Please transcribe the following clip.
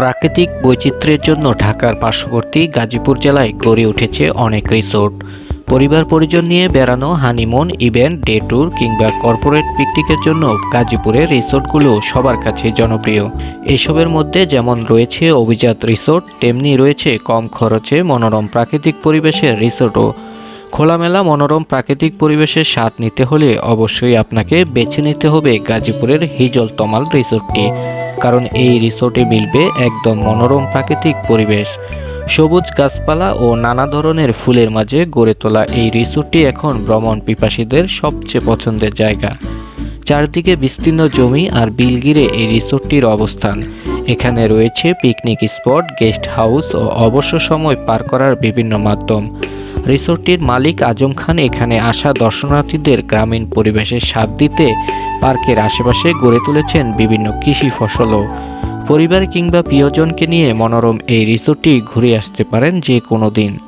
প্রাকৃতিক বৈচিত্র্যের জন্য ঢাকার পার্শ্ববর্তী গাজীপুর জেলায় গড়ে উঠেছে অনেক রিসোর্ট। পরিবার পরিজন নিয়ে বেড়ানো, হানিমুন, ইভেন্ট, ডে ট্যুর কিংবা কর্পোরেট পিকনিকের জন্য গাজীপুরের রিসোর্টগুলো সবার কাছে জনপ্রিয়। এসবের মধ্যে যেমন রয়েছে অভিজাত রিসোর্ট, তেমনি রয়েছে কম খরচে মনোরম প্রাকৃতিক পরিবেশের রিসোর্টও। খোলামেলা, মনোরম প্রাকৃতিক পরিবেশের স্বাদ নিতে হলে অবশ্যই আপনাকে বেছে নিতে হবে গাজীপুরের হিজল তমাল রিসোর্টটি কারণ এই রিসোর্টে মিলবে একদম মনোরম প্রাকৃতিক পরিবেশ। সবুজ গাছপালা ও নানা ধরনের ফুলের মাঝে গড়ে তোলা এই রিসোর্টটি এখন ভ্রমণ পিপাসীদের সবচেয়ে পছন্দের জায়গা। চারদিকে বিস্তীর্ণ জমি আর বিল ঘিরে এই রিসোর্টটির অবস্থান। এখানে রয়েছে পিকনিক স্পট, গেস্ট হাউস ও অবসর সময় পার করার বিভিন্ন মাধ্যম। রিসোর্টটির মালিক আজম খান এখানে আসা দর্শনার্থীদের গ্রামীণ পরিবেশের স্বাদ দিতে পার্কের আশেপাশে গড়ে তুলেছেন বিভিন্ন কৃষি ফসলও। পরিবার কিংবা প্রিয়জনকে নিয়ে মনোরম এই রিসোর্টটি ঘুরে আসতে পারেন যে কোনো দিন।